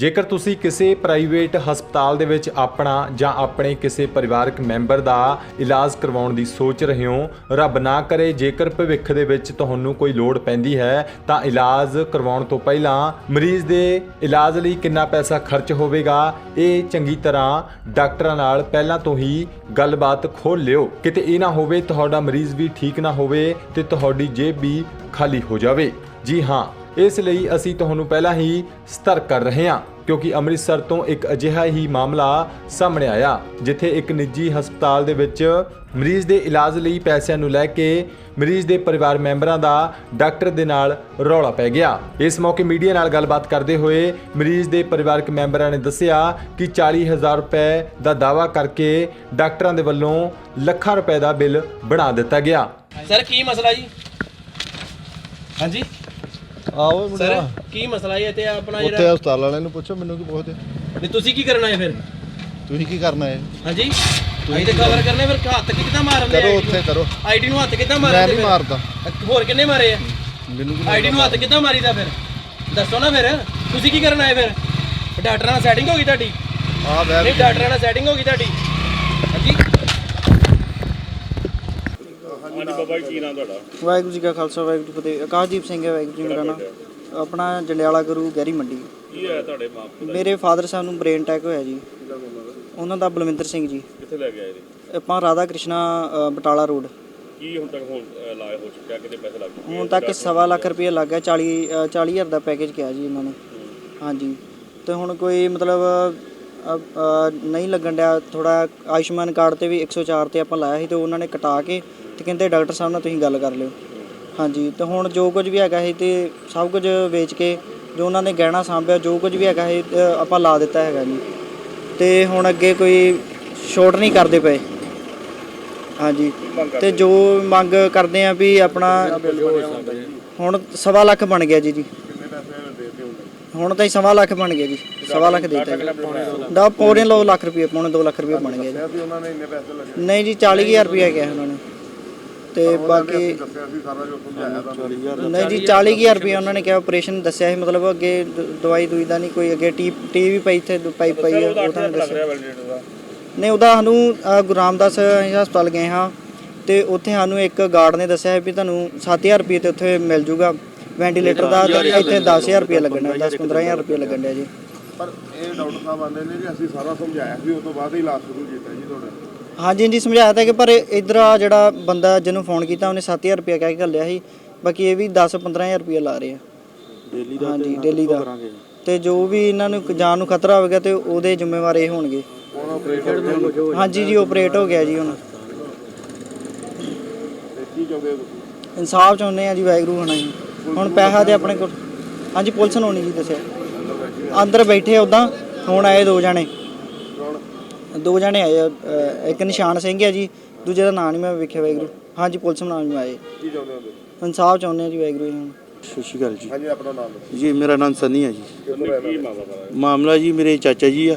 ਜੇਕਰ ਤੁਸੀਂ ਕਿਸੇ ਪ੍ਰਾਈਵੇਟ ਹਸਪਤਾਲ ਦੇ ਵਿੱਚ ਆਪਣਾ ਜਾਂ ਆਪਣੇ ਕਿਸੇ ਪਰਿਵਾਰਕ ਮੈਂਬਰ ਦਾ ਇਲਾਜ ਕਰਵਾਉਣ ਦੀ ਸੋਚ ਰਹੇ ਹੋ, ਰੱਬ ਨਾ ਕਰੇ ਜੇਕਰ ਭਵਿੱਖ ਦੇ ਵਿੱਚ ਤੁਹਾਨੂੰ ਕੋਈ ਲੋੜ ਪੈਂਦੀ ਹੈ, ਤਾਂ ਇਲਾਜ ਕਰਵਾਉਣ ਤੋਂ ਪਹਿਲਾਂ ਮਰੀਜ਼ ਦੇ ਇਲਾਜ ਲਈ ਕਿੰਨਾ ਪੈਸਾ ਖਰਚ ਹੋਵੇਗਾ, ਇਹ ਚੰਗੀ ਤਰ੍ਹਾਂ ਡਾਕਟਰਾਂ ਨਾਲ ਪਹਿਲਾਂ ਤੋਂ ਹੀ ਗੱਲਬਾਤ ਖੋਲ ਲਿਓ। ਕਿਤੇ ਇਹ ਨਾ ਹੋਵੇ ਤੁਹਾਡਾ ਮਰੀਜ਼ ਵੀ ਠੀਕ ਨਾ ਹੋਵੇ ਤੇ ਤੁਹਾਡੀ ਜੇਬ ਵੀ ਖਾਲੀ ਹੋ ਜਾਵੇ। ਜੀ ਹਾਂ ਇਸ ਲਈ ਅਸੀਂ ਤੁਹਾਨੂੰ ਪਹਿਲਾਂ ਹੀ ਸਤਰਕ ਕਰ ਰਹੇ ਹਾਂ ਕਿਉਂਕਿ ਅੰਮ੍ਰਿਤਸਰ ਤੋਂ ਇੱਕ ਅਜਿਹਾ ਹੀ ਮਾਮਲਾ ਸਾਹਮਣੇ ਆਇਆ ਜਿੱਥੇ ਇੱਕ ਨਿੱਜੀ ਹਸਪਤਾਲ ਦੇ ਵਿੱਚ ਮਰੀਜ਼ ਦੇ ਇਲਾਜ ਲਈ ਪੈਸਿਆਂ ਨੂੰ ਲੈ ਕੇ ਮਰੀਜ਼ ਦੇ ਪਰਿਵਾਰ ਮੈਂਬਰਾਂ ਦਾ ਡਾਕਟਰ ਦੇ ਨਾਲ ਰੌਲਾ ਪੈ ਗਿਆ। ਇਸ ਮੌਕੇ ਮੀਡੀਆ ਨਾਲ ਗੱਲਬਾਤ ਕਰਦੇ ਹੋਏ ਮਰੀਜ਼ ਦੇ ਪਰਿਵਾਰਕ ਮੈਂਬਰਾਂ ਨੇ ਦੱਸਿਆ ਕਿ 40000 ਰੁਪਏ ਦਾ ਦਾਅਵਾ ਕਰਕੇ ਡਾਕਟਰਾਂ ਦੇ ਵੱਲੋਂ ਲੱਖਾਂ ਰੁਪਏ ਦਾ ਬਿੱਲ ਬਣਾ ਦਿੱਤਾ ਗਿਆ। ਸਰ ਕੀ ਮਸਲਾ ਜੀ? ਹਾਂਜੀ? ਆਓ ਸਰ ਮੁੰਡਾ। ਕੀ ਮਸਲਾ ਹੈ ਤੇ ਆਪਣਾ ਉੱਥੇ ਜਿਹੜਾ ਹਸਪਤਾਲ ਵਾਲਿਆਂ ਨੂੰ ਪੁੱਛੋ ਮੈਨੂੰ ਕੀ ਪੁੱਛਦੇ। ਨਹੀਂ ਤੁਸੀਂ ਕੀ ਕਰਨਾ ਹੈ ਫਿਰ? ਤੁਸੀਂ ਕੀ ਕਰਨਾ ਹੈ? ਹਾਂਜੀ? ਅਸੀਂ ਤੇ ਕਵਰ ਕਰਨੇ ਫਿਰ ਹੱਥ ਕਿੱਦਾਂ ਮਾਰਦੇ ਕਰੋ ਉੱਥੇ ਕਰੋ। ਆਈਡੀ ਨੂੰ ਹੱਥ ਕਿੱਦਾਂ ਮੈਂ ਮਾਰਦੇ ਨਹੀਂ ਮਾਰਦਾ। ਹੋਰ ਕਿੰਨੇ ਮਾਰੇ ਆ? ਮੈਨੂੰ ਕੀ ਆਈਡੀ ਨੂੰ ਹੱਥ ਕਿੱਦਾਂ ਮਾਰੀਦਾ ਫਿਰ? ਦੱਸੋ ਨਾ ਫਿਰ। ਤੁਸੀਂ ਕੀ ਕਰਨਾ ਹੈ ਫਿਰ? ਡਾਕਟਰਾਂ ਨਾਲ ਸੈਟਿੰਗ ਹੋ ਗਈ ਤੁਹਾਡੀ? ਆ ਬੈਠ ਨਹੀਂ ਡਾਕਟਰਾਂ ਨਾਲ ਸੈਟਿੰਗ ਹੋ ਗਈ ਤੁਹਾਡੀ। ਹਾਂਜੀ? ਵਾਹਿਗੁਰੂ ਜੀ ਕਾ ਖਾਲਸਾ ਵਾਹਿਗੁਰੂ ਜੀ ਕੀ ਫਤਿਹ। ਆਕਾਸ਼ਦੀਪ ਸਿੰਘ ਹੈ ਵਾਹਿਗੁਰੂ ਜੀ ਮੇਰਾ ਨਾਮ। ਆਪਣਾ ਜੰਡਿਆਲਾ ਗੁਰੂ ਗਹਿਰੀ ਮੰਡੀ। ਕੀ ਹੋਇਆ ਤੁਹਾਡੇ ਮਾਪੇ ਮੇਰੇ ਫਾਦਰ ਸਾਹਿਬ ਨੂੰ ਬ੍ਰੇਨ ਅਟੈਕ ਹੋਇਆ ਜੀ। ਉਹਨਾਂ ਦਾ ਬਲਵਿੰਦਰ ਸਿੰਘ ਜੀ। ਕਿੱਥੇ ਲੈ ਗਿਆ ਇਹਦੇ ਆਪਾਂ ਰਾਧਾ ਕ੍ਰਿਸ਼ਨਾ ਅ, ਬਟਾਲਾ ਰੋਡ। ਕੀ ਹੁਣ ਤੱਕ ਹੁਣ ਲਾਇਆ ਹੋ ਚੁੱਕਿਆ? ਕਿੰਨੇ ਪੈਸੇ ਲੱਗ ਚੁੱਕੇ ਹੁਣ ਤੱਕ ਸਵਾ ਲੱਖ ਰੁਪਏ ਲੱਗ ਗਿਆ 40 ਅ, 40000 ਦਾ ਪੈਕੇਜ ਕਿਹਾ ਜੀ ਇਹਨਾਂ ਨੇ। ਹਾਂਜੀ। ਤੇ ਹੁਣ ਕੋਈ ਮਤਲਬ ਨਹੀਂ ਲੱਗਣ ਡਿਆ। ਥੋੜਾ ਆਯੁਸ਼ਮਾਨ ਕਾਰਡ ਤੇ ਵੀ 104 ਤੇ ਆਪਾਂ ਲਾਇਆ ਸੀ ਤੇ ਉਹਨਾਂ ਨੇ ਕਟਾ ਕੇ ਤੇ ਕਹਿੰਦੇ ਡਾਕਟਰ ਸਾਹਿਬ ਨਾਲ ਤੁਸੀਂ ਗੱਲ ਕਰ ਲਿਓ। ਹਾਂਜੀ ਤੇ ਹੁਣ ਜੋ ਕੁਝ ਵੀ ਹੈਗਾ ਸੀ ਤੇ ਸਭ ਕੁਝ ਵੇਚ ਕੇ ਜੋ ਉਹਨਾਂ ਨੇ ਗਹਿਣਾ ਸਾਂਭਿਆ ਜੋ ਕੁਝ ਵੀ ਹੈਗਾ ਸੀ ਆਪਾਂ ਲਾ ਦਿੱਤਾ ਹੈਗਾ ਜੀ। ਤੇ ਹੁਣ ਅੱਗੇ ਕੋਈ ਸ਼ੋਰਟ ਨਹੀਂ ਕਰਦੇ ਪਏ। ਹਾਂਜੀ ਤੇ ਜੋ ਮੰਗ ਕਰਦੇ ਆ ਵੀ ਆਪਣਾ ਹੁਣ ਸਵਾ ਲੱਖ ਬਣ ਗਿਆ ਜੀ ਜੀ। ਹੁਣ ਤਾਂ ਹੀ ਸਵਾ ਲੱਖ ਬਣ ਗਿਆ ਜੀ ਸਵਾ ਲੱਖ ਦੇ ਦਿੱਤਾ ਦਾ ਪੌਣੇ ਲੋ ਲੱਖ ਰੁਪਏ ਪੌਣੇ 2 ਲੱਖ ਰੁਪਏ ਬਣ ਗਿਆ ਜੀ। ਨਹੀਂ ਜੀ 40000 ਰੁਪਏ ਗਿਆ ਉਹਨਾਂ ਨੇ। ਤੇ ਬਾਕੀ ਨਹੀਂ ਜੀ 40000 ਰੁਪਏ ਉਹਨਾਂ ਨੇ ਕਿਹਾ ਆਪਰੇਸ਼ਨ ਦੱਸਿਆ ਸੀ ਮਤਲਬ ਅੱਗੇ ਦਵਾਈ ਦੂਈ ਦਾ ਨਹੀਂ ਕੋਈ ਅੱਗੇ ਟੀ ਟੀ ਵੀ ਪਈ ਇੱਥੇ ਦ- ਪਾਈ ਪਈ ਹੈ ਉਹ ਤੁਹਾਨੂੰ ਦੱਸਿਆ। ਨਹੀਂ ਉਹਦਾ ਸਾਨੂੰ ਗੁਰੂ ਰਾਮਦਾਸ ਹਸਪਤਾਲ ਗਏ ਹਾਂ ਤੇ ਉੱਥੇ ਸਾਨੂੰ ਇੱਕ ਗਾਰਡ ਨੇ ਦੱਸਿਆ ਹੈ ਵੀ ਤੁਹਾਨੂੰ 7000 ਰੁਪਏ ਤੇ ਉੱਥੇ ਮਿਲ ਜੂਗਾ। ਵੈਂਟੀਲੇਟਰ ਦਾ ਤੇ ਇੱਥੇ 10000 ਰੁਪਏ ਲੱਗਣਾ 10 15000 ਰੁਪਏ ਲੱਗਣ ਡਿਆ ਜੀ। ਪਰ ਇਹ ਡਾਕਟਰ ਸਾਹਿਬ ਆਂਦੇ ਨੇ ਜੀ ਅਸੀਂ ਸਾਰਾ ਸਮਝਾਇਆ ਸੀ ਉਸ ਤੋਂ ਬਾਅਦ ਹੀ ਇਲਾਜ ਸ਼ੁਰੂ ਕੀਤਾ ਜੀ ਤੁਹਾਡਾ। ਹਾਂਜੀ ਜੀ ਸਮਝਾਇਆ ਤਾਂ ਕਿ ਪਰ ਇਧਰ ਆ ਜਿਹੜਾ ਬੰਦਾ ਜਿਹਨੂੰ ਫੋਨ ਕੀਤਾ ਉਹਨੇ 7000 ਰੁਪਏ ਕਹਿ ਕੇ ਘੱਲਿਆ ਸੀ ਬਾਕੀ ਇਹ ਵੀ 10 15000 ਰੁਪਏ ਲਾ ਰਹੇ ਆ। ਡੇਲੀ ਦਾ ਹਾਂਜੀ ਡੇਲੀ ਦਾ। ਤੇ ਜੋ ਵੀ ਇਹਨਾਂ ਨੂੰ ਜਾਨ ਨੂੰ ਖਤਰਾ ਹੋਵੇਗਾ ਤੇ ਉਹਦੇ ਜ਼ਿੰਮੇਵਾਰ ਇਹ ਹੋਣਗੇ। ਹੁਣ ਆਪਰੇਟ ਹਾਂਜੀ ਜੀ ਆਪਰੇਟ ਹੋ ਗਿਆ ਜੀ ਹੁਣ। ਕੀ ਚਾਹੁੰਦੇ ਹੋ ਤੁਸੀਂ। ਇਨਸਾਫ ਚਾਹੁੰਦੇ ਆ ਜੀ ਵਾਹਿਗੁਰੂ ਹੋਣਾ ਜੀ। ਹੁਣ ਪੈਸਾ ਤੇ ਆਪਣੇ ਕੋਲ। ਹਾਂਜੀ ਪੁਲਿਸ ਨੂੰ ਨਹੀਂ ਜੀ ਦੱਸਿਆ। ਅੰਦਰ ਬੈਠੇ ਉਦਾਂ ਹੁਣ ਆਏ ਦੋ ਜਣੇ। ਦੋ ਜਣੇ ਆਏ ਅ, ਇੱਕ ਨਿਸ਼ਾਨ ਸਿੰਘ ਹੈ ਜੀ ਦੂਜੇ ਦਾ ਨਾਂ ਨਹੀਂ ਮੈਂ ਵੇਖਿਆ ਵਾਹਿਗੁਰੂ। ਹਾਂਜੀ ਪੁਲਿਸ ਮੁਲਾਜ਼ਮ ਆਏ। ਕੀ ਚਾਹੁੰਦੇ ਹੋ ਤੁਸੀਂ? ਇਨਸਾਫ ਚਾਹੁੰਦੇ ਆ ਜੀ ਵਾਹਿਗੁਰੂ ਜੀ ਹੁਣ ਸਤਿ ਸ਼੍ਰੀ ਅਕਾਲ ਜੀ। ਹਾਂਜੀ ਆਪਣਾ ਨਾਮ ਦੱਸੋ। ਜੀ ਮੇਰਾ ਨਾਮ ਸਨੀ ਹੈ ਜੀ। ਕਿੱਥੋਂ ਰਹਿਣਾ ਮਾਮਲਾ ਜੀ ਮੇਰੇ ਚਾਚਾ ਜੀ ਆ।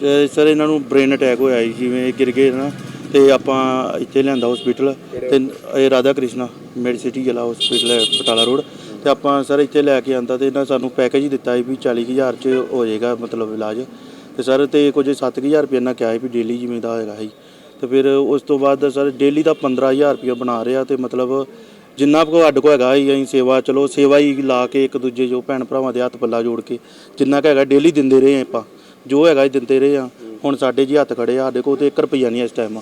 ਤੇ ਸਰ ਇਹਨਾਂ ਨੂੰ ਬ੍ਰੇਨ ਅਟੈਕ ਹੋਇਆ ਜੀ ਜਿਵੇਂ ਗਿਰ ਗਏ ਨਾ ਤੇ ਆਪਾਂ ਇੱਥੇ ਲਿਆਂਦਾ ਹਸਪੀਟਲ ਤੇ ਇਹ ਰਾਧਾ ਕ੍ਰਿਸ਼ਨਾ ਮੈਡ ਸਿਟੀ ਜਲਾ ਹਸਪੀਟਲ ਹੈ ਬਟਾਲਾ ਰੋਡ। ਤੇ ਆਪਾਂ ਸਰ ਇੱਥੇ ਲੈ ਕੇ ਆਂਦਾ ਤੇ ਇਹਨਾਂ ਸਾਨੂੰ ਪੈਕੇਜ ਹੀ ਦਿੱਤਾ ਸੀ ਵੀ 40000 ਚ ਹੋ ਜਾਏਗਾ ਮਤਲਬ ਇਲਾਜ। ਤੇ ਸਰ ਤੇ ਕੁਝ 7000 ਰੁਪਏ ਇਹਨਾਂ ਕਿਹਾ ਸੀ ਵੀ ਡੇਲੀ ਜਿਵੇਂ ਦਾ ਹੈਗਾ ਸੀ। ਤੇ ਫਿਰ ਉਸ ਤੋਂ ਬਾਅਦ ਸਰ ਡੇਲੀ ਦਾ 15000 ਰੁਪਏ ਬਣਾ ਰਿਹਾ ਤੇ ਮਤਲਬ ਜਿੰਨਾ ਕੋ ਸਾਡੇ ਕੋ ਹੈਗਾ ਹੀ ਅਸੀਂ ਸੇਵਾ, ਚਲੋ ਸੇਵਾ ਹੀ ਲਾ ਕੇ ਇੱਕ ਦੂਜੇ ਜੋ ਭੈਣ ਭਰਾਵਾਂ ਦੇ ਹੱਥ ਪੱਲਾ ਜੋੜ ਕੇ ਜਿੰਨਾ ਕੁ ਹੈਗਾ ਡੇਲੀ ਦਿੰਦੇ ਰਹੇ ਆਪਾਂ। ਜੋ ਹੈਗਾ ਹੀ ਦਿੰਦੇ ਰਹੇ ਆ ਹੁਣ ਸਾਡੇ ਜੀ ਹੱਥ ਖੜੇ ਆ, ਸਾਡੇ ਕੋਲ ਤੇ 1 ਰੁਪਈਆ ਨਹੀਂ ਇਸ ਟਾਈਮ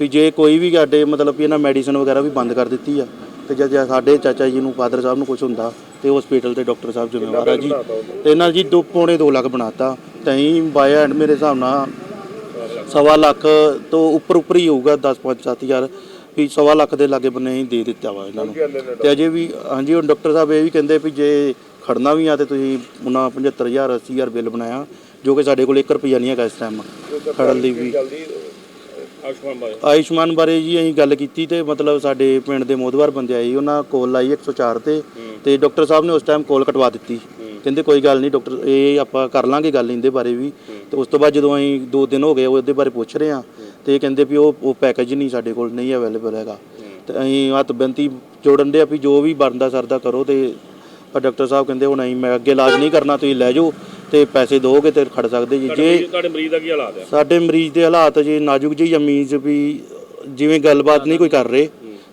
ਵੀ ਜੇ ਕੋਈ ਵੀ ਸਾਡੇ ਮਤਲਬ ਵੀ ਇਹਨਾਂ ਮੈਡੀਸਨ ਵਗੈਰਾ ਵੀ ਬੰਦ ਕਰ ਦਿੱਤੀ ਆ ਤੇ ਜਦ ਸਾਡੇ ਚਾਚਾ ਜੀ ਨੂੰ ਫਾਦਰ ਸਾਹਿਬ ਨੂੰ ਕੁਝ ਹੁੰਦਾ ਤੇ ਹਸਪੀਟਲ ਤੇ ਡਾਕਟਰ ਸਾਹਿਬ ਜ਼ਿੰਮੇਵਾਰ ਆ ਜੀ। ਤੇ ਇਹਨਾਂ ਜੀ ਦੋ ਪੌਣੇ 2 ਲੱਖ ਬਣਾਤਾ। ਤੈਂ ਬਾਇਆ ਐਂਡ ਮੇਰੇ ਹਿਸਾਬ ਨਾਲ ਸਵਾ ਲੱਖ ਤੋਂ ਉੱਪਰ ਉੱਪਰ ਹੀ ਹੋਊਗਾ 10 5 7000 ਵੀ ਸਵਾ ਲੱਖ ਦੇ ਲਾਗੇ ਬੰਨੇ ਹੀ ਦੇ ਦਿੱਤਾ ਵਾ ਇਹਨਾਂ ਨੂੰ। ਤੇ ਅਜੇ ਵੀ ਹਾਂਜੀ ਹੁਣ ਡਾਕਟਰ ਸਾਹਿਬ ਇਹ ਵੀ ਕਹਿੰਦੇ ਵੀ ਜੇ ਖੜਨਾ ਵੀ ਆ ਤੇ ਤੁਸੀਂ ਉਹਨਾਂ 75000 80000 ਬਿੱਲ ਬਣਾਇਆ ਜੋ ਕਿ ਸਾਡੇ ਕੋਲ 1 ਰੁਪਿਆ ਨਹੀਂ ਹੈਗਾ ਇਸ ਟਾਈਮ ਖੜਨ ਲਈ ਵੀ। ਜਲਦੀ ਆਯੁਸ਼ਮਾਨ ਬਾਰੇ। ਆਯੁਸ਼ਮਾਨ ਬਾਰੇ ਜੀ ਅਸੀਂ ਗੱਲ ਕੀਤੀ ਤੇ ਮਤਲਬ ਸਾਡੇ ਪਿੰਡ ਦੇ ਮੋਦਵਾਰ ਬੰਦੇ ਆਏ ਉਹਨਾਂ ਕੋਲ ਲਾਈ 104 ਤੇ ਤੇ ਡਾਕਟਰ ਸਾਹਿਬ ਨੇ ਉਸ ਟਾਈਮ ਕੋਲ ਕਟਵਾ ਦਿੱਤੀ। ਕਹਿੰਦੇ ਕੋਈ ਗੱਲ ਨਹੀਂ ਡਾਕਟਰ ਇਹ ਆਪਾਂ ਕਰ ਲਾਂਗੇ ਗੱਲ ਇਹਦੇ ਬਾਰੇ ਵੀ। ਤੇ ਉਸ ਤੋਂ ਬਾਅਦ ਜਦੋਂ ਅਸੀਂ ਦੋ ਦਿਨ ਹੋ ਗਏ ਉਹਦੇ ਬਾਰੇ ਪੁੱਛ ਰਹੇ ਆ ਤੇ ਇਹ ਕਹਿੰਦੇ ਵੀ ਉਹ ਉਹ ਪੈਕੇਜ ਨਹੀਂ ਸਾਡੇ ਕੋਲ ਨਹੀਂ ਅਵੇਲੇਬਲ ਹੈਗਾ। ਤੇ ਅਸੀਂ ਹੱਥ ਬੇਨਤੀ ਜੋੜਨ ਦੇ ਆ ਵੀ ਜੋ ਵੀ ਬਣਦਾ ਸਰਦਾ ਕਰੋ ਤੇ ਡਾਕਟਰ ਸਾਹਿਬ ਕਹਿੰਦੇ ਹੁਣ ਅਸੀਂ ਮੈਂ ਅੱਗੇ ਇਲਾਜ ਨਹੀਂ ਕਰਨਾ ਤੁਸੀਂ ਲੈ ਜਾਓ। ਤੇ ਪੈਸੇ ਦੋਗੇ ਤੇ ਖੜ ਸਕਦੇ ਜੀ। ਜੇ ਤੁਹਾਡੇ ਮਰੀਜ਼ ਦਾ ਕੀ ਹਾਲਾਤ ਹੈ ਸਾਡੇ ਮਰੀਜ਼ ਦੇ ਹਾਲਾਤ ਜੀ ਨਾਜ਼ੁਕ ਜਿਹੀ ਆ ਮੀਜ਼ ਵੀ ਜਿਵੇਂ ਗੱਲਬਾਤ ਨਹੀਂ ਕੋਈ ਕਰ ਰਹੇ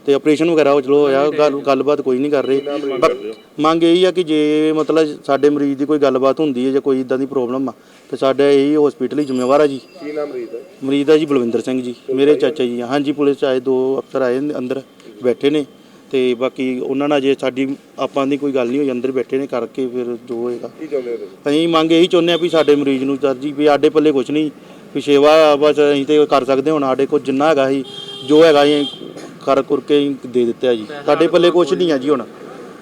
ਤੇ ਆਪਰੇਸ਼ਨ ਵਗੈਰਾ ਚਲੋ ਹੋਇਆ ਗੱਲ ਗੱਲਬਾਤ ਕੋਈ ਨਹੀਂ ਕਰ ਰਹੇ। ਮੰਗ ਇਹੀ ਆ ਕਿ ਜੇ ਮਤਲਬ ਸਾਡੇ ਮਰੀਜ਼ ਦੀ ਕੋਈ ਗੱਲਬਾਤ ਹੁੰਦੀ ਹੈ ਜਾਂ ਕੋਈ ਇਦਾਂ ਦੀ ਪ੍ਰੋਬਲਮ ਆ ਤੇ ਸਾਡਾ ਇਹੀ ਹਸਪੀਟਲ ਹੀ ਜ਼ਿੰਮੇਵਾਰ ਆ ਜੀ। ਕੀ ਨਾਮ ਮਰੀਜ਼ ਦਾ? ਮਰੀਜ਼ ਦਾ ਜੀ ਬਲਵਿੰਦਰ ਸਿੰਘ ਜੀ ਮੇਰੇ ਚਾਚਾ ਜੀ ਆ। ਹਾਂਜੀ ਪੁਲਿਸ ਆਏ ਦੋ ਅਫਸਰ ਆਏ ਅੰਦਰ ਬੈਠੇ ਨੇ। ਤੇ ਬਾਕੀ ਉਹਨਾਂ ਨਾਲ ਜੇ ਸਾਡੀ ਆਪਾਂ ਦੀ ਕੋਈ ਗੱਲ ਨਹੀਂ ਹੋਈ ਅੰਦਰ ਬੈਠੇ ਨੇ ਕਰਕੇ ਫਿਰ ਜੋ ਹੋਏਗਾ। ਕੀ ਚਾਹੁੰਦੇ ਹੋ ਤੁਸੀਂ? ਅਸੀਂ ਮੰਗ ਇਹੀ ਚਾਹੁੰਦੇ ਆ ਵੀ ਸਾਡੇ ਮਰੀਜ਼ ਨੂੰ ਸਰ ਜੀ ਵੀ ਸਾਡੇ ਪੱਲੇ ਕੁਝ ਨਹੀਂ ਵੀ ਸੇਵਾ ਬਸ ਅਸੀਂ ਤੇ ਕਰ ਸਕਦੇ ਹੁਣ ਸਾਡੇ ਕੋਲ ਜਿੰਨਾ ਹੈਗਾ ਸੀ ਜੋ ਹੈਗਾ ਅਸੀਂ ਕਰ ਕਰ ਕੇ ਅਸੀਂ ਦੇ ਦਿੱਤਾ ਜੀ। ਸਾਡੇ ਪੱਲੇ ਕੁਝ ਨਹੀਂ ਆ ਜੀ ਹੁਣ।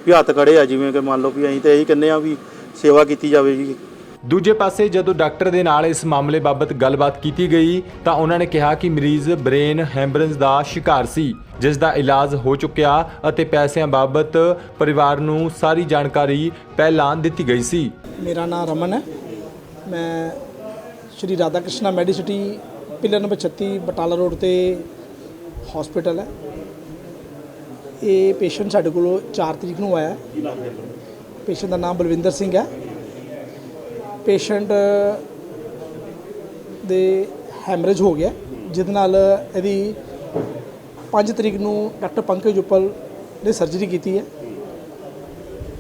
ਵੀ ਹੱਥ ਖੜੇ ਆ ਜਿਵੇਂ ਕਿ ਮੰਨ ਲਓ ਵੀ ਅਸੀਂ ਤੇ ਇਹੀ ਕਹਿੰਦੇ ਆ ਵੀ ਸੇਵਾ ਕੀਤੀ ਜਾਵੇ ਜੀ। ਦੂਜੇ ਪਾਸੇ ਜਦੋਂ ਡਾਕਟਰ ਦੇ ਨਾਲ ਇਸ ਮਾਮਲੇ ਬਾਬਤ ਗੱਲਬਾਤ ਕੀਤੀ ਗਈ ਤਾਂ ਉਹਨਾਂ ਨੇ ਕਿਹਾ ਕਿ ਮਰੀਜ਼ ਬ੍ਰੇਨ ਹੈਮਰੇਜ ਦਾ ਸ਼ਿਕਾਰ ਸੀ, ਜਿਸ ਦਾ ਇਲਾਜ ਹੋ ਚੁੱਕਿਆ ਅਤੇ ਪੈਸਿਆਂ ਬਾਬਤ ਪਰਿਵਾਰ ਨੂੰ ਸਾਰੀ ਜਾਣਕਾਰੀ ਪਹਿਲਾਂ ਦਿੱਤੀ ਗਈ ਸੀ। ਮੇਰਾ ਨਾਮ ਰਮਨ ਹੈ। ਮੈਂ Shri Radha Krishna Medicity pillar number 36 Batala road ਤੇ ਹਸਪੀਟਲ ਹੈ। ਇਹ ਪੇਸ਼ੈਂਟ ਸਾਡੇ ਕੋਲ 4 ਤਰੀਕ ਨੂੰ ਆਇਆ ਪੇਸ਼ੈਂਟ ਦਾ ਨਾਮ ਬਲਵਿੰਦਰ ਸਿੰਘ ਹੈ। ਪੇਸ਼ੈਂਟ ਦੇ ਹੈਮਰੇਜ ਹੋ ਗਿਆ। ਜਿਹਦੇ ਨਾਲ ਇਹਦੀ 5 ਤਰੀਕ ਨੂੰ ਡਾਕਟਰ ਪੰਕਜ ਉਪਲ ਨੇ ਸਰਜਰੀ ਕੀਤੀ ਹੈ।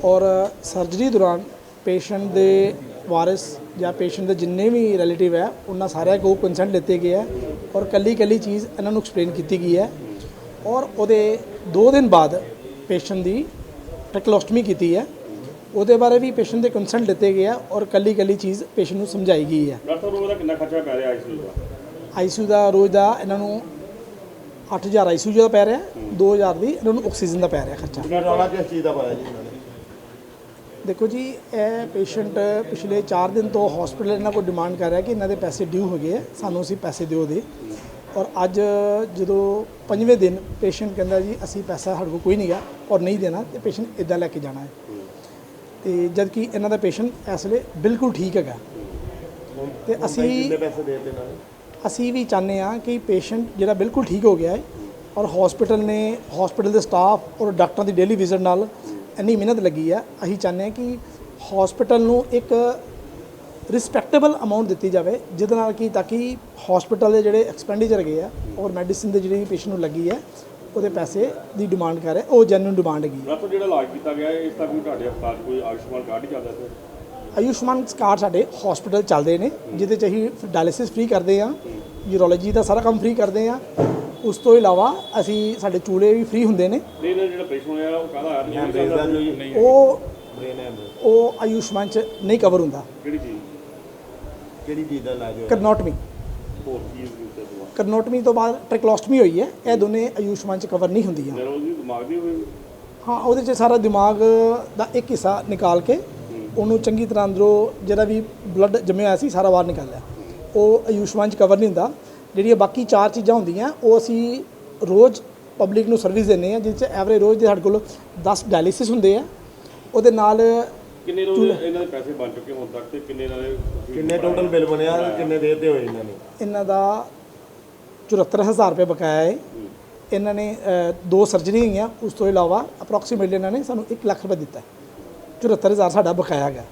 ਔਰ ਸਰਜਰੀ ਦੌਰਾਨ ਪੇਸ਼ੈਂਟ ਦੇ ਵਾਰਿਸ ਜਾਂ ਪੇਸ਼ੈਂਟ ਦੇ ਜਿੰਨੇ ਵੀ ਰਿਲੇਟਿਵ ਹੈ, ਉਹਨਾਂ ਸਾਰਿਆਂ ਕੋਲ ਕੰਸੈਂਟ ਲਿੱਤੇ ਗਏ ਹੈ ਔਰ ਕੱਲੀ ਕੱਲੀ ਚੀਜ਼ ਇਹਨਾਂ ਨੂੰ ਐਕਸਪਲੇਨ ਕੀਤੀ ਗਈ ਹੈ। ਔਰ ਉਹਦੇ 2 ਦਿਨ ਬਾਅਦ ਪੇਸ਼ੈਂਟ ਦੀ ਟੈਕਲੋਸਟਮੀ ਕੀਤੀ ਹੈ। ਉਹਦੇ ਬਾਰੇ ਵੀ ਪੇਸ਼ੈਂਟ ਦੇ ਕੰਸੈਂਟ ਲਿੱਤੇ ਗਏ ਹੈ ਔਰ ਕੱਲੀ ਕੱਲੀ ਚੀਜ਼ ਪੇਸ਼ੈਂਟ ਨੂੰ ਸਮਝਾਈ ਗਈ ਹੈ ਡਾਕਟਰ ਸਾਹਿਬ ਉਹਦਾ ਕਿੰਨਾ ਖਰਚਾ ਪੈ ਰਿਹਾ ਆਈਸੀਯੂ ਦਾ? ਆਈਸੀਯੂ ਦਾ ਰੋਜ਼ ਦਾ ਇਹਨਾਂ ਨੂੰ 8000 ਆਈਸੀਯੂ ਦਾ ਪੈ ਰਿਹਾ 2000 ਦੀ ਇਹਨਾਂ ਨੂੰ ਆਕਸੀਜਨ ਦਾ ਪੈ ਰਿਹਾ ਖਰਚਾ। ਰੌਲਾ ਕਿਸ ਚੀਜ਼ ਦਾ ਪਾਇਆ ਜੀ ਇਹਨਾਂ ਨੇ? ਦੇਖੋ ਜੀ ਇਹ ਪੇਸ਼ੈਂਟ ਪਿਛਲੇ 4 ਦਿਨ ਤੋਂ ਹਸਪੀਟਲ ਇਹਨਾਂ ਕੋਲ ਡਿਮਾਂਡ ਕਰ ਰਿਹਾ ਕਿ ਇਹਨਾਂ ਦੇ ਪੈਸੇ ਡਿਊ ਹੋ ਗਏ ਆ, ਸਾਨੂੰ ਅਸੀਂ ਪੈਸੇ ਦਿਓ ਦੇ। ਔਰ ਅੱਜ ਜਦੋਂ ਪੰਜਵੇਂ ਦਿਨ ਪੇਸ਼ੈਂਟ ਕਹਿੰਦਾ ਜੀ ਅਸੀਂ ਪੈਸਾ ਸਾਡੇ ਕੋਲ ਕੋਈ ਨਹੀਂ ਗਾ ਔਰ ਨਹੀਂ ਦੇਣਾ ਤੇ ਪੇਸ਼ੈਂਟ ਇਦਾਂ ਲੈ ਕੇ ਜਾਣਾ ਹੈ। ਤੇ ਜਦ ਕਿ ਇਹਨਾਂ ਦਾ ਪੇਸ਼ੈਂਟ ਇਸ ਵੇਲੇ ਬਿਲਕੁਲ ਠੀਕ ਹੈਗਾ। ਤੇ ਅਸੀਂ ਪੈਸੇ ਦੇ ਦਿੱਤੇ ਇਹਨਾਂ ਨੇ? ਅਸੀਂ ਵੀ ਚਾਹੁੰਦੇ ਹਾਂ ਕਿ ਪੇਸ਼ੈਂਟ ਜਿਹੜਾ ਬਿਲਕੁਲ ਠੀਕ ਹੋ ਗਿਆ ਹੈ ਔਰ ਹਸਪੀਟਲ ਨੇ ਹਸਪੀਟਲ ਦੇ ਸਟਾਫ ਔਰ ਡਾਕਟਰਾਂ ਦੀ ਡੇਲੀ ਵਿਜ਼ਿਟ ਨਾਲ ਇੰਨੀ ਮਿਹਨਤ ਲੱਗੀ ਹੈ। ਅਸੀਂ ਚਾਹੁੰਦੇ ਹਾਂ ਕਿ ਹਸਪੀਟਲ ਨੂੰ ਇੱਕ ਰਿਸਪੈਕਟੇਬਲ ਅਮਾਉਂਟ ਦਿੱਤੀ ਜਾਵੇ ਜਿਹਦੇ ਨਾਲ ਕਿ ਤਾਂ ਕਿ ਹਸਪੀਟਲ ਦੇ ਜਿਹੜੇ ਐਕਸਪੈਂਡੀਚਰ ਹੈਗੇ ਆ ਔਰ ਮੈਡੀਸਿਨ ਦੇ ਜਿਹੜੀ ਪੇਸ਼ੈਂਟ ਨੂੰ ਲੱਗੀ ਹੈ ਉਹਦੇ ਪੈਸੇ ਦੀ ਡਿਮਾਂਡ ਕਰ ਰਿਹਾ ਉਹ ਜੈਨੂਇਨ ਡਿਮਾਂਡ ਹੈਗੀ ਹੈ। ਡਾਕਟਰ ਜਿਹੜਾ ਇਲਾਜ ਕੀਤਾ ਗਿਆ ਹੈ, ਇਸ ਤੱਕ ਵੀ ਤੁਹਾਡੇ ਹਸਪਤਾਲ 'ਚ ਕੋਈ ਆਯੁਸ਼ਮਾਨ ਕਾਰਡ ਹੀ ਚੱਲਦਾ ਇੱਥੇ? ਆਯੁਸ਼ਮਾਨ ਕਾਰਡ ਸਾਡੇ ਹਸਪੀਟਲ ਚੱਲਦੇ ਨੇ ਜਿਹਦੇ ਚ ਅਸੀਂ ਡਾਇਲਿਸਿਸ ਫ੍ਰੀ ਕਰਦੇ ਆ ਯੂਰੋਲੋਜੀ ਦਾ ਸਾਰਾ ਕੰਮ ਫ੍ਰੀ ਕਰਦੇ ਆ ਉਸ ਤੋਂ ਇਲਾਵਾ ਅਸੀਂ ਸਾਡੇ ਚੂਲੇ ਵੀ ਫ੍ਰੀ ਹੁੰਦੇ ਨੇ। ਨਹੀਂ ਨਾ ਜਿਹੜਾ ਆਪਰੇਸ਼ਨ ਹੋਇਆ ਉਹ ਕਾਹਦਾ ਆਇਆ ਨਹੀਂ ਚੱਲਦਾ ਨਹੀਂ। ਉਹ ਉਹ ਆਯੁਸ਼ਮਾਨ ਚ ਨਹੀਂ ਕਵਰ ਹੁੰਦਾ। ਕਿਹੜੀ ਚੀਜ਼? ਕਿਹੜੀ ਚੀਜ਼ ਦਾ ਇਲਾਜ ਕਰਨੋਟਮੀ। ਹੋਰ ਦਵਾ ਕਰਨੋਟਮੀ ਤੋਂ ਬਾਅਦ ਟ੍ਰੈਕਲੋਸਟਮੀ ਹੋਈ ਹੈ ਇਹ ਦੋਨੇ ਆਯੁਸ਼ਮਾਨ ਚ ਕਵਰ ਨਹੀਂ ਹੁੰਦੀਆਂ। ਜਦੋਂ ਉਹਦੀ ਦਿਮਾਗ ਦੀ ਹੋਈ ਹਾਂ ਉਹਦੇ ਚ ਸਾਰਾ ਦਿਮਾਗ ਦਾ ਇੱਕ ਹਿੱਸਾ ਨਿਕਾਲ ਕੇ ਉਹਨੂੰ ਚੰਗੀ ਤਰ੍ਹਾਂ ਅੰਦਰੋਂ ਜਿਹੜਾ ਵੀ ਬਲੱਡ ਜੰਮਿਆ ਹੋਇਆ ਸੀ ਸਾਰਾ ਬਾਹਰ ਨਿਕਾਲ ਲਿਆ। ਉਹ ਆਯੁਸ਼ਮਾਨ ਚ ਕਵਰ ਨਹੀਂ ਹੁੰਦਾ। ਜਿਹੜੀਆਂ ਬਾਕੀ ਚਾਰ ਚੀਜ਼ਾਂ ਹੁੰਦੀਆਂ ਉਹ ਅਸੀਂ ਰੋਜ਼ ਪਬਲਿਕ ਨੂੰ ਸਰਵਿਸ ਦਿੰਦੇ ਆ ਜਿਸ ਚ ਐਵਰੇਜ ਰੋਜ਼ ਦੇ ਸਾਡੇ ਕੋਲ 10 ਡਾਇਲਿਸਿਸ ਹੁੰਦੇ ਆ। ਉਹਦੇ ਨਾਲ ਕਿੰਨੇ ਰੋਜ਼ ਇਹਨਾਂ ਦੇ ਪੈਸੇ ਬਣ ਚੁੱਕੇ ਹੁਣ ਤੱਕ ਤੇ ਕਿੰਨੇ ਇਹਨਾਂ ਦੇ ਕਿੰਨੇ ਟੋਟਲ ਬਿੱਲ ਬਣਿਆ ਕਿੰਨੇ ਦੇ ਦਿੱਤੇ ਹੋਏ ਇਹਨਾਂ ਨੇ? ਇਹਨਾਂ ਦਾ 74000 ਰੁਪਏ ਬਕਾਇਆ ਹੈ ਇਹਨਾਂ ਨੇ ਦੋ ਸਰਜਰੀ ਹੋਈਆਂ। ਉਸ ਤੋਂ ਇਲਾਵਾ ਅਪਰੋਕਸੀਮੇਟਲੀ ਇਹਨਾਂ ਨੇ ਸਾਨੂੰ 1 ਲੱਖ ਰੁਪਏ ਦਿੱਤਾ। ਹੈ। 74000 ਸਾਡਾ ਬਕਾਇਆ ਹੈਗਾ।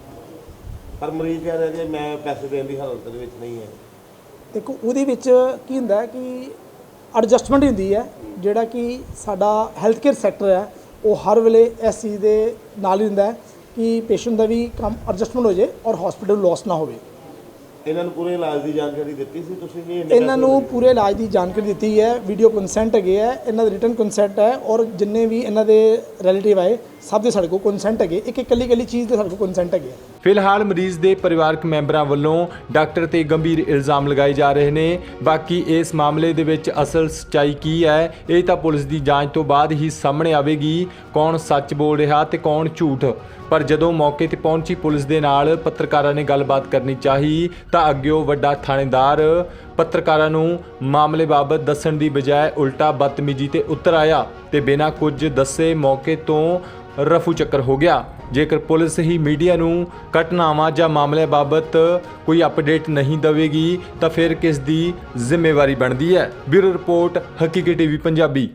ਪਰ ਮਰੀਜ਼ ਕਹਿ ਰਿਹਾ ਮੈਂ ਪੈਸੇ ਦੇਣ ਦੀ ਹਾਲਤ ਦੇ ਵਿੱਚ ਨਹੀਂ ਹੈ। ਦੇਖੋ ਉਹਦੇ ਵਿੱਚ ਕੀ ਹੁੰਦਾ ਹੈ ਕਿ ਐਡਜਸਟਮੈਂਟ ਹੁੰਦੀ ਹੈ। ਜਿਹੜਾ ਕਿ ਸਾਡਾ ਹੈਲਥ ਕੇਅਰ ਸੈਕਟਰ ਹੈ ਉਹ ਹਰ ਵੇਲੇ ਇਸ ਚੀਜ਼ ਦੇ ਨਾਲ ਹੀ ਹੁੰਦਾ ਹੈ ਕਿ ਪੇਸ਼ੈਂਟ ਦਾ ਵੀ ਕੰਮ ਐਡਜਸਟਮੈਂਟ ਹੋ ਜਾਏ ਔਰ ਹਸਪੀਟਲ ਲਾਸ ਨਾ ਹੋਵੇ। ਇਹਨਾਂ ਨੂੰ ਪੂਰੇ ਇਲਾਜ ਦੀ ਜਾਣਕਾਰੀ ਦਿੱਤੀ ਸੀ? ਤੁਸੀਂ ਵੀ ਇੰਨੇ ਇਹਨਾਂ ਨੂੰ ਪੂਰੇ ਇਲਾਜ ਦੀ ਜਾਣਕਾਰੀ ਦਿੱਤੀ ਹੈ ਵੀਡੀਓ ਕੰਸੈਂਟ ਹੈਗੇ ਹੈ ਇਹਨਾਂ ਦਾ ਰਿਟਨ ਕੰਸੈਂਟ ਹੈ ਔਰ ਜਿੰਨੇ ਵੀ ਇਹਨਾਂ ਦੇ ਰਿਲੇਟਿਵ ਆਏ ਸਭ ਦੇ ਸਾਡੇ ਕੋਲ ਕੰਸੈਂਟ ਹੈਗੇ। ਇੱਕ ਇਕੱਲੀ ਇਕੱਲੀ ਚੀਜ਼ ਦੇ ਸਾਡੇ ਕੋਲ ਕੰਸੈਂਟ ਹੈਗੇ ਫਿਲਹਾਲ ਮਰੀਜ਼ ਦੇ ਪਰਿਵਾਰਕ ਮੈਂਬਰਾਂ ਵੱਲੋਂ ਡਾਕਟਰ ਤੇ ਗੰਭੀਰ ਇਲਜ਼ਾਮ ਲਗਾਏ ਜਾ ਰਹੇ ਨੇ। ਬਾਕੀ ਇਸ ਮਾਮਲੇ ਦੇ ਵਿੱਚ ਅਸਲ ਸਚਾਈ ਕੀ ਹੈ, ਇਹ ਤਾਂ ਪੁਲਿਸ ਦੀ ਜਾਂਚ ਤੋਂ ਬਾਅਦ ਹੀ ਸਾਹਮਣੇ ਆਵੇਗੀ। ਕੌਣ ਸੱਚ ਬੋਲ ਰਿਹਾ ਤੇ ਕੌਣ ਝੂਠ? ਪਰ ਜਦੋਂ ਮੌਕੇ ਤੇ ਪਹੁੰਚੀ ਪੁਲਿਸ ਦੇ ਨਾਲ ਪੱਤਰਕਾਰਾਂ ਨੇ ਗੱਲਬਾਤ ਕਰਨੀ ਚਾਹੀ, ਤਾਂ ਅੱਗੇ ਉਹ ਵੱਡਾ ਥਾਣੇਦਾਰ ਪੱਤਰਕਾਰਾਂ ਨੂੰ ਮਾਮਲੇ ਬਾਬਤ ਦੱਸਣ ਦੀ ਬਜਾਏ ਉਲਟਾ ਬਦਤਮੀਜ਼ੀ ਤੇ ਉਤਰ ਆਇਆ ਤੇ ਬਿਨਾਂ ਕੁਝ ਦੱਸੇ ਮੌਕੇ ਤੋਂ ਰਫੂ ਚੱਕਰ ਹੋ ਗਿਆ। ਜੇਕਰ ਪੁਲਿਸ ਹੀ ਮੀਡੀਆ ਨੂੰ ਘਟਨਾਵਾਂ ਜਾਂ ਮਾਮਲੇ ਬਾਬਤ ਕੋਈ ਅਪਡੇਟ ਨਹੀਂ ਦੇਵੇਗੀ, ਤਾਂ ਫਿਰ ਕਿਸ ਦੀ ਜ਼ਿੰਮੇਵਾਰੀ ਬਣਦੀ ਹੈ? Bureau report, Haqiqi TV, Punjabi.